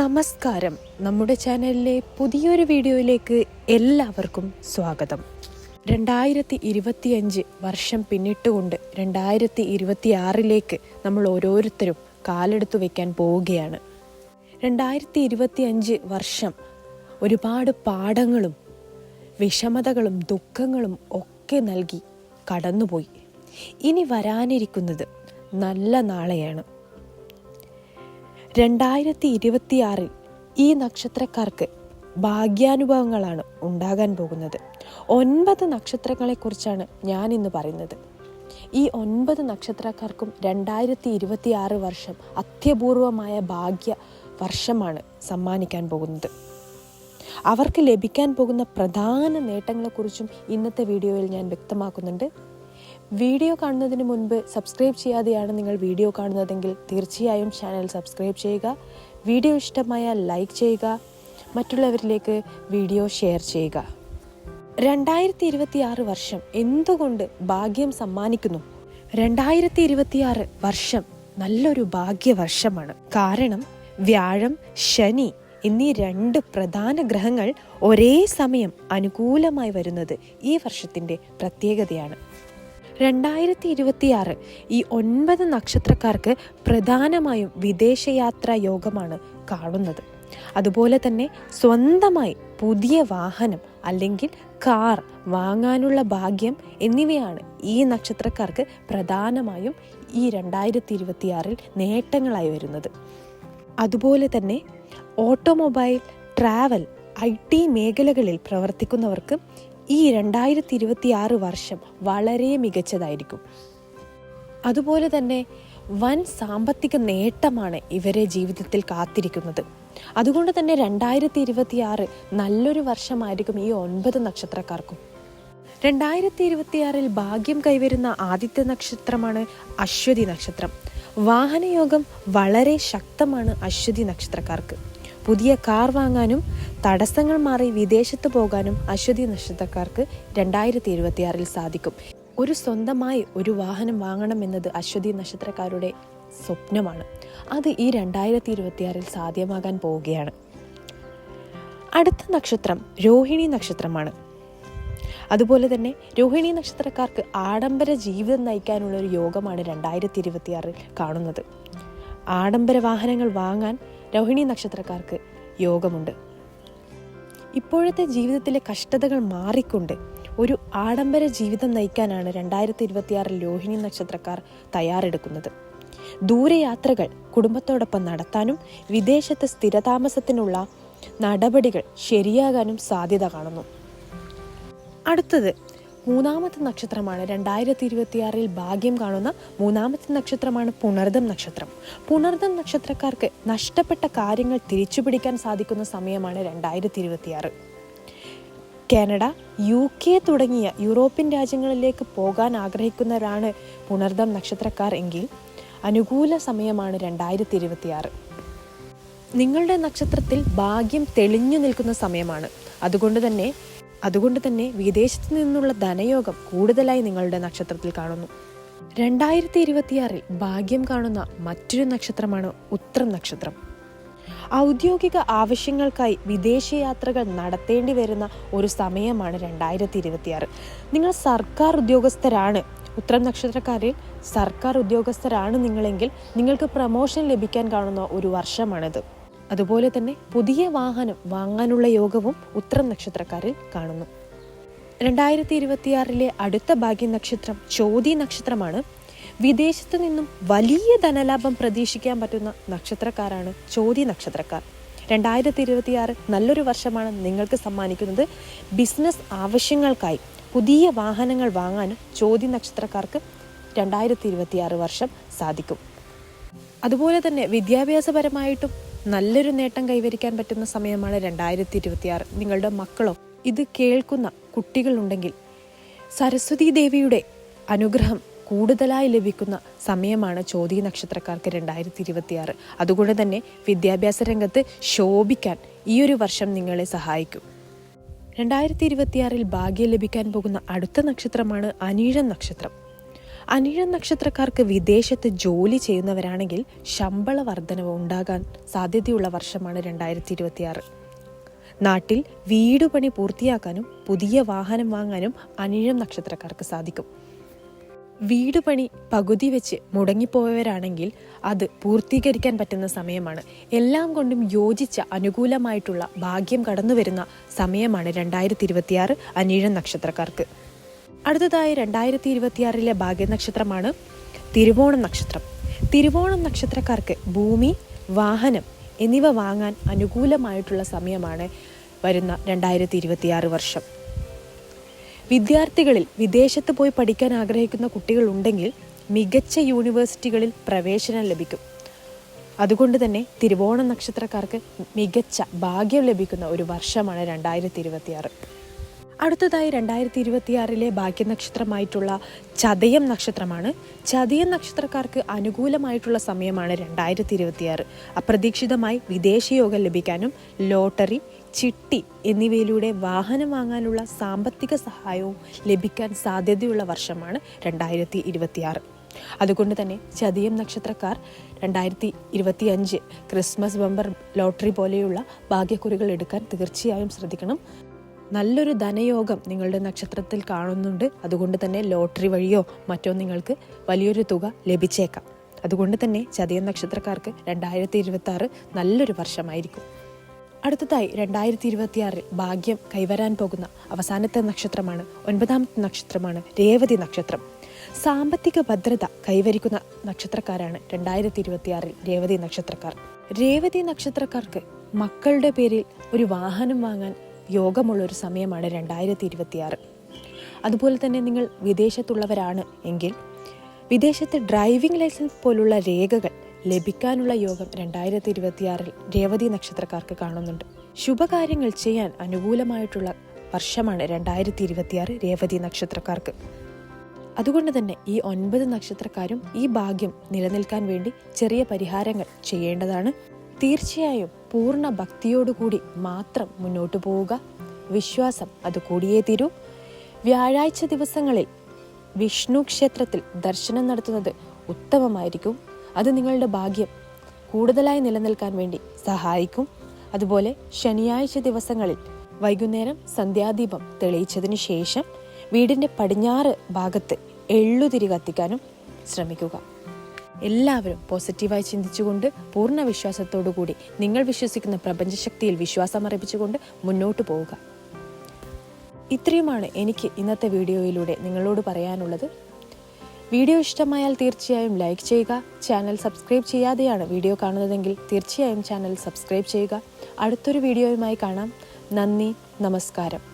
നമസ്കാരം. നമ്മുടെ ചാനലിലെ പുതിയൊരു വീഡിയോയിലേക്ക് എല്ലാവർക്കും സ്വാഗതം. രണ്ടായിരത്തി ഇരുപത്തിയഞ്ച് വർഷം പിന്നിട്ടുകൊണ്ട് രണ്ടായിരത്തി ഇരുപത്തി ആറിലേക്ക് നമ്മൾ ഓരോരുത്തരും കാലെടുത്തു വയ്ക്കാൻ പോവുകയാണ്. രണ്ടായിരത്തി ഇരുപത്തിയഞ്ച് വർഷം ഒരുപാട് പാഠങ്ങളും വിഷമതകളും ദുഃഖങ്ങളും ഒക്കെ നൽകി കടന്നുപോയി. ഇനി വരാനിരിക്കുന്നത് നല്ല നാളെയാണ്. രണ്ടായിരത്തി ഇരുപത്തിയാറിൽ ഈ നക്ഷത്രക്കാർക്ക് ഭാഗ്യാനുഭവങ്ങളാണ് ഉണ്ടാകാൻ പോകുന്നത്. ഒൻപത് നക്ഷത്രങ്ങളെക്കുറിച്ചാണ് ഞാൻ ഇന്ന് പറയുന്നത്. ഈ ഒൻപത് നക്ഷത്രക്കാർക്കും രണ്ടായിരത്തി ഇരുപത്തിയാറ് വർഷം അത്യപൂർവമായ ഭാഗ്യ വർഷമാണ് സമ്മാനിക്കാൻ പോകുന്നത്. അവർക്ക് ലഭിക്കാൻ പോകുന്ന പ്രധാന നേട്ടങ്ങളെക്കുറിച്ചും ഇന്നത്തെ വീഡിയോയിൽ ഞാൻ വ്യക്തമാക്കുന്നുണ്ട്. വീഡിയോ കാണുന്നതിന് മുൻപ് സബ്സ്ക്രൈബ് ചെയ്യാതെയാണ് നിങ്ങൾ വീഡിയോ കാണുന്നതെങ്കിൽ തീർച്ചയായും ചാനൽ സബ്സ്ക്രൈബ് ചെയ്യുക വീഡിയോ ഇഷ്ടമായാൽ ലൈക്ക് ചെയ്യുക മറ്റുള്ളവരിലേക്ക് വീഡിയോ ഷെയർ ചെയ്യുക. രണ്ടായിരത്തി ഇരുപത്തിയാറ് വർഷം എന്തുകൊണ്ട് ഭാഗ്യം സമ്മാനിക്കുന്നു? രണ്ടായിരത്തി ഇരുപത്തിയാറ് വർഷം നല്ലൊരു ഭാഗ്യവർഷമാണ്. കാരണം വ്യാഴം ശനി എന്നീ രണ്ട് പ്രധാന ഗ്രഹങ്ങൾ ഒരേ സമയം അനുകൂലമായി വരുന്നത് ഈ വർഷത്തിന്റെ പ്രത്യേകതയാണ്. രണ്ടായിരത്തി ഇരുപത്തിയാറ് ഈ ഒൻപത് നക്ഷത്രക്കാർക്ക് പ്രധാനമായും വിദേശയാത്രാ യോഗമാണ് കാണുന്നത്. അതുപോലെ തന്നെ സ്വന്തമായി പുതിയ വാഹനം അല്ലെങ്കിൽ കാർ വാങ്ങാനുള്ള ഭാഗ്യം എന്നിവയാണ് ഈ നക്ഷത്രക്കാർക്ക് പ്രധാനമായും ഈ രണ്ടായിരത്തി ഇരുപത്തിയാറിൽ നേട്ടങ്ങളായി വരുന്നത്. അതുപോലെ തന്നെ ഓട്ടോമൊബൈൽ ട്രാവൽ ഐ ടി മേഖലകളിൽ പ്രവർത്തിക്കുന്നവർക്ക് ഈ രണ്ടായിരത്തി ഇരുപത്തി ആറ് വർഷം വളരെ മികച്ചതായിരിക്കും. അതുപോലെ തന്നെ വൻ സാമ്പത്തിക നേട്ടമാണ് ഇവരെ ജീവിതത്തിൽ കാത്തിരിക്കുന്നത്. അതുകൊണ്ട് തന്നെ രണ്ടായിരത്തി ഇരുപത്തി ആറ് നല്ലൊരു വർഷമായിരിക്കും ഈ ഒൻപത് നക്ഷത്രക്കാർക്കും. രണ്ടായിരത്തി ഇരുപത്തിയാറിൽ ഭാഗ്യം കൈവരുന്ന ആദിത്യ നക്ഷത്രമാണ് അശ്വതി നക്ഷത്രം. വാഹനയോഗം വളരെ ശക്തമാണ് അശ്വതി നക്ഷത്രക്കാർക്ക്. പുതിയ കാർ വാങ്ങാനും തടസ്സങ്ങൾ മാറി വിദേശത്ത് പോകാനും അശ്വതി നക്ഷത്രക്കാർക്ക് രണ്ടായിരത്തി ഇരുപത്തിയാറിൽ സാധിക്കും. ഒരു സ്വന്തമായി ഒരു വാഹനം വാങ്ങണമെന്നത് അശ്വതി നക്ഷത്രക്കാരുടെ സ്വപ്നമാണ്. അത് ഈ രണ്ടായിരത്തി ഇരുപത്തിയാറിൽ സാധ്യമാകാൻ പോവുകയാണ്. അടുത്ത നക്ഷത്രം രോഹിണി നക്ഷത്രമാണ്. അതുപോലെ തന്നെ രോഹിണി നക്ഷത്രക്കാർക്ക് ആഡംബര ജീവിതം നയിക്കാനുള്ള ഒരു യോഗമാണ് രണ്ടായിരത്തി ഇരുപത്തിയാറിൽ കാണുന്നത്. ആഡംബര വാഹനങ്ങൾ വാങ്ങാൻ രോഹിണി നക്ഷത്രക്കാർക്ക് യോഗമുണ്ട്. ഇപ്പോഴത്തെ ജീവിതത്തിലെ കഷ്ടതകൾ മാറിക്കൊണ്ട് ഒരു ആഡംബര ജീവിതം നയിക്കാനാണ് രണ്ടായിരത്തി ഇരുപത്തിയാറിൽ രോഹിണി നക്ഷത്രക്കാർ തയ്യാറെടുക്കുന്നത്. ദൂരയാത്രകൾ കുടുംബത്തോടൊപ്പം നടത്താനും വിദേശത്ത് സ്ഥിരതാമസത്തിനുള്ള നടപടികൾ ശരിയാകാനും സാധ്യത കാണുന്നു. അടുത്തത് മൂന്നാമത്തെ നക്ഷത്രമാണ്. രണ്ടായിരത്തി ഇരുപത്തിയാറിൽ ഭാഗ്യം കാണുന്ന മൂന്നാമത്തെ നക്ഷത്രമാണ് പുണർദം നക്ഷത്രം. പുണർദം നക്ഷത്രക്കാർക്ക് നഷ്ടപ്പെട്ട കാര്യങ്ങൾ തിരിച്ചുപിടിക്കാൻ സാധിക്കുന്ന സമയമാണ് രണ്ടായിരത്തി ഇരുപത്തിയാറ് കാനഡ യു കെ തുടങ്ങിയ യൂറോപ്യൻ രാജ്യങ്ങളിലേക്ക് പോകാൻ ആഗ്രഹിക്കുന്നവരാണ് പുണർദം നക്ഷത്രക്കാർ എങ്കിൽ അനുകൂല സമയമാണ് രണ്ടായിരത്തി ഇരുപത്തിയാറ് നിങ്ങളുടെ നക്ഷത്രത്തിൽ ഭാഗ്യം തെളിഞ്ഞു നിൽക്കുന്ന സമയമാണ്. അതുകൊണ്ട് തന്നെ അതുകൊണ്ട് തന്നെ വിദേശത്ത് നിന്നുള്ള ധനയോഗം കൂടുതലായി നിങ്ങളുടെ നക്ഷത്രത്തിൽ കാണുന്നു. രണ്ടായിരത്തി ഇരുപത്തിയാറിൽ ഭാഗ്യം കാണുന്ന മറ്റൊരു നക്ഷത്രമാണ് ഉത്രം നക്ഷത്രം. ഔദ്യോഗിക ആവശ്യങ്ങൾക്കായി വിദേശയാത്രകൾ നടത്തേണ്ടി വരുന്ന ഒരു സമയമാണ് രണ്ടായിരത്തി ഇരുപത്തിയാറ് നിങ്ങൾ സർക്കാർ ഉദ്യോഗസ്ഥരാണ്. ഉത്രം നക്ഷത്രക്കാരിൽ സർക്കാർ ഉദ്യോഗസ്ഥരാണ് നിങ്ങളെങ്കിൽ നിങ്ങൾക്ക് പ്രമോഷൻ ലഭിക്കാൻ കാണുന്ന ഒരു വർഷമാണിത്. അതുപോലെ തന്നെ പുതിയ വാഹനം വാങ്ങാനുള്ള യോഗവും ഉത്തരം നക്ഷത്രക്കാരിൽ കാണുന്നു. രണ്ടായിരത്തി ഇരുപത്തിയാറിലെ അടുത്ത ഭാഗ്യ നക്ഷത്രം ചോതി നക്ഷത്രമാണ്. വിദേശത്തു നിന്നും വലിയ ധനലാഭം പ്രതീക്ഷിക്കാൻ പറ്റുന്ന നക്ഷത്രക്കാരാണ് ചോതി നക്ഷത്രക്കാർ. രണ്ടായിരത്തി ഇരുപത്തിയാറ് നല്ലൊരു വർഷമാണ് നിങ്ങൾക്ക് സമ്മാനിക്കുന്നത്. ബിസിനസ് ആവശ്യങ്ങൾക്കായി പുതിയ വാഹനങ്ങൾ വാങ്ങാനും ചോതി നക്ഷത്രക്കാർക്ക് രണ്ടായിരത്തി ഇരുപത്തിയാറ് വർഷം സാധിക്കും. അതുപോലെ തന്നെ വിദ്യാഭ്യാസപരമായിട്ടും നല്ലൊരു നേട്ടം കൈവരിക്കാൻ പറ്റുന്ന സമയമാണ് രണ്ടായിരത്തി ഇരുപത്തിയാറ് നിങ്ങളുടെ മക്കളോ? ഇത് കേൾക്കുന്ന കുട്ടികളുണ്ടെങ്കിൽ സരസ്വതി ദേവിയുടെ അനുഗ്രഹം കൂടുതലായി ലഭിക്കുന്ന സമയമാണ് ചോതി നക്ഷത്രക്കാർക്ക് രണ്ടായിരത്തി ഇരുപത്തിയാറ് അതുകൊണ്ട് തന്നെ വിദ്യാഭ്യാസ രംഗത്ത് ശോഭിക്കാൻ ഈ ഒരു വർഷം നിങ്ങളെ സഹായിക്കും. രണ്ടായിരത്തി ഇരുപത്തിയാറിൽ ഭാഗ്യം ലഭിക്കാൻ പോകുന്ന അടുത്ത നക്ഷത്രമാണ് അനീഴം നക്ഷത്രം. അനിഴ നക്ഷത്രക്കാർക്ക് വിദേശത്ത് ജോലി ചെയ്യുന്നവരാണെങ്കിൽ ശമ്പള വർധനവ് ഉണ്ടാകാൻ സാധ്യതയുള്ള വർഷമാണ് രണ്ടായിരത്തി ഇരുപത്തിയാറ് നാട്ടിൽ വീട് പണി പൂർത്തിയാക്കാനും പുതിയ വാഹനം വാങ്ങാനും അനിഴം നക്ഷത്രക്കാർക്ക് സാധിക്കും. വീട് പണി പകുതി വെച്ച് മുടങ്ങിപ്പോയവരാണെങ്കിൽ അത് പൂർത്തീകരിക്കാൻ പറ്റുന്ന സമയമാണ്. എല്ലാം കൊണ്ടും യോജിച്ച അനുകൂലമായിട്ടുള്ള ഭാഗ്യം കടന്നു വരുന്ന സമയമാണ് രണ്ടായിരത്തി ഇരുപത്തിയാറ് അനീഴം നക്ഷത്രക്കാർക്ക്. അടുത്തതായി രണ്ടായിരത്തി ഇരുപത്തിയാറിലെ ഭാഗ്യനക്ഷത്രമാണ് തിരുവോണം നക്ഷത്രം. തിരുവോണം നക്ഷത്രക്കാർക്ക് ഭൂമി വാഹനം എന്നിവ വാങ്ങാൻ അനുകൂലമായിട്ടുള്ള സമയമാണ് വരുന്ന രണ്ടായിരത്തി ഇരുപത്തിയാറ് വർഷം. വിദ്യാർത്ഥികളിൽ വിദേശത്ത് പോയി പഠിക്കാൻ ആഗ്രഹിക്കുന്ന കുട്ടികളുണ്ടെങ്കിൽ മികച്ച യൂണിവേഴ്സിറ്റികളിൽ പ്രവേശനം ലഭിക്കും. അതുകൊണ്ട് തന്നെ തിരുവോണ നക്ഷത്രക്കാർക്ക് മികച്ച ഭാഗ്യം ലഭിക്കുന്ന ഒരു വർഷമാണ് രണ്ടായിരത്തി ഇരുപത്തിയാറ് അടുത്തതായി രണ്ടായിരത്തി ഇരുപത്തിയാറിലെ ഭാഗ്യനക്ഷത്രമായിട്ടുള്ള ചതയം നക്ഷത്രമാണ്. ചതയം നക്ഷത്രക്കാർക്ക് അനുകൂലമായിട്ടുള്ള സമയമാണ് രണ്ടായിരത്തി ഇരുപത്തിയാറ് അപ്രതീക്ഷിതമായി വിദേശയോഗം ലഭിക്കാനും ലോട്ടറി ചിട്ടി എന്നിവയിലൂടെ വാഹനം വാങ്ങാനുള്ള സാമ്പത്തിക സഹായവും ലഭിക്കാൻ സാധ്യതയുള്ള വർഷമാണ് രണ്ടായിരത്തി ഇരുപത്തിയാറ് അതുകൊണ്ട് തന്നെ ചതിയം നക്ഷത്രക്കാർ രണ്ടായിരത്തി ഇരുപത്തി അഞ്ച് ക്രിസ്മസ് ബമ്പർ ലോട്ടറി പോലെയുള്ള ഭാഗ്യക്കുറികൾ എടുക്കാൻ തീർച്ചയായും ശ്രദ്ധിക്കണം. നല്ലൊരു ധനയോഗം നിങ്ങളുടെ നക്ഷത്രത്തിൽ കാണുന്നുണ്ട്. അതുകൊണ്ട് തന്നെ ലോട്ടറി വഴിയോ മറ്റോ നിങ്ങൾക്ക് വലിയൊരു തുക ലഭിച്ചേക്കാം. അതുകൊണ്ട് തന്നെ ചതിയ നക്ഷത്രക്കാർക്ക് രണ്ടായിരത്തി ഇരുപത്തി ആറ് നല്ലൊരു വർഷമായിരിക്കും. അടുത്തതായി രണ്ടായിരത്തി ഇരുപത്തിയാറിൽ ഭാഗ്യം കൈവരാൻ പോകുന്ന അവസാനത്തെ നക്ഷത്രമാണ് ഒൻപതാമത്തെ നക്ഷത്രമാണ് രേവതി നക്ഷത്രം. സാമ്പത്തിക ഭദ്രത കൈവരിക്കുന്ന നക്ഷത്രക്കാരാണ് രണ്ടായിരത്തി ഇരുപത്തിയാറിൽ രേവതി നക്ഷത്രക്കാർ. രേവതി നക്ഷത്രക്കാർക്ക് മക്കളുടെ പേരിൽ ഒരു വാഹനം വാങ്ങാൻ യോഗമുള്ള ഒരു സമയമാണ് രണ്ടായിരത്തി ഇരുപത്തിയാറ് അതുപോലെ തന്നെ നിങ്ങൾ വിദേശത്തുള്ളവരാണ് എങ്കിൽ വിദേശത്ത് ഡ്രൈവിംഗ് ലൈസൻസ് പോലുള്ള രേഖകൾ ലഭിക്കാനുള്ള യോഗം രണ്ടായിരത്തി ഇരുപത്തിയാറിൽ രേവതി നക്ഷത്രക്കാർക്ക് കാണുന്നുണ്ട്. ശുഭകാര്യങ്ങൾ ചെയ്യാൻ അനുകൂലമായിട്ടുള്ള വർഷമാണ് രണ്ടായിരത്തി ഇരുപത്തിയാറ് രേവതി നക്ഷത്രക്കാർക്ക്. അതുകൊണ്ട് തന്നെ ഈ ഒൻപത് നക്ഷത്രക്കാരും ഈ ഭാഗ്യം നിലനിൽക്കാൻ വേണ്ടി ചെറിയ പരിഹാരങ്ങൾ ചെയ്യേണ്ടതാണ്. തീർച്ചയായും പൂർണ ഭക്തിയോടുകൂടി മാത്രം മുന്നോട്ടു പോവുക. വിശ്വാസം അത് കൂടിയേ തീരൂ. വ്യാഴാഴ്ച ദിവസങ്ങളിൽ വിഷ്ണു ക്ഷേത്രത്തിൽ ദർശനം നടത്തുന്നത് ഉത്തമമായിരിക്കും. അത് നിങ്ങളുടെ ഭാഗ്യം കൂടുതലായി നിലനിൽക്കാൻ വേണ്ടി സഹായിക്കും. അതുപോലെ ശനിയാഴ്ച ദിവസങ്ങളിൽ വൈകുന്നേരം സന്ധ്യാദീപം തെളിയിച്ചതിന് ശേഷം വീടിന്റെ പടിഞ്ഞാറ് ഭാഗത്ത് എള്ളുതിരി കത്തിക്കാനും ശ്രമിക്കുക. എല്ലാവരും പോസിറ്റീവായി ചിന്തിച്ചുകൊണ്ട് പൂർണ വിശ്വാസത്തോടു കൂടി നിങ്ങൾ വിശ്വസിക്കുന്ന പ്രപഞ്ചശക്തിയിൽ വിശ്വാസം അർപ്പിച്ചുകൊണ്ട് മുന്നോട്ട് പോവുക. ഇത്രയുമാണ് എനിക്ക് ഇന്നത്തെ വീഡിയോയിലൂടെ നിങ്ങളോട് പറയാനുള്ളത്. വീഡിയോ ഇഷ്ടമായാൽ തീർച്ചയായും ലൈക്ക് ചെയ്യുക ചാനൽ സബ്സ്ക്രൈബ് ചെയ്യാതെയാണ് വീഡിയോ കാണുന്നതെങ്കിൽ തീർച്ചയായും ചാനൽ സബ്സ്ക്രൈബ് ചെയ്യുക. അടുത്തൊരു വീഡിയോയുമായി കാണാം. നന്ദി നമസ്കാരം.